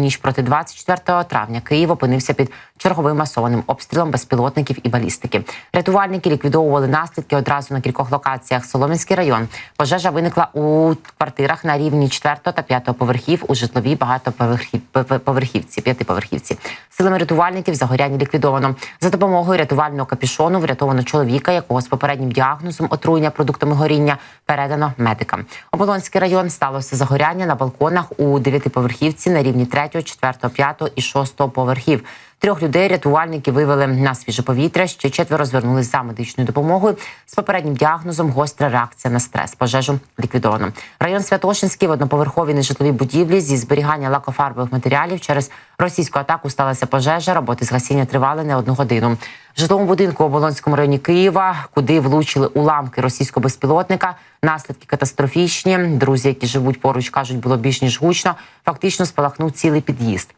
ніч проти 24 травня. Київ опинився під черговим масованим обстрілом безпілотників і балістики. Рятувальники ліквідовували наслідки одразу на кількох локаціях. Солом'янський район пожежа виникла у квартирах на рівні 4 та 5 поверхів у житловій багатоповерхівці, п'ятиповерхівці. Силами рятувальників загоряння ліквідовано. За допомогою рятувального капюшону врятовано чоловіка, якого з попереднім діагнозом отруєння продуктами горіння передано медикам. Оболонський район сталося загоряння на балконах у дев'ятиповерхівці на рівні 3, 4, 5 і 6 поверхів. Трьох людей рятувальники вивели на свіже повітря. Ще четверо звернулись за медичною допомогою з попереднім діагнозом гостра реакція на стрес. Пожежу ліквідовано. Район Святошинський в одноповерховій нежитловій будівлі зі зберігання лакофарбових матеріалів через російську атаку сталася пожежа. Роботи з гасіння тривали не одну годину. В житловому будинку у Оболонському районі Києва, куди влучили уламки російського безпілотника. Наслідки катастрофічні. Друзі, які живуть поруч, кажуть, було більш ніж гучно. Фактично спалахнув цілий під'їзд.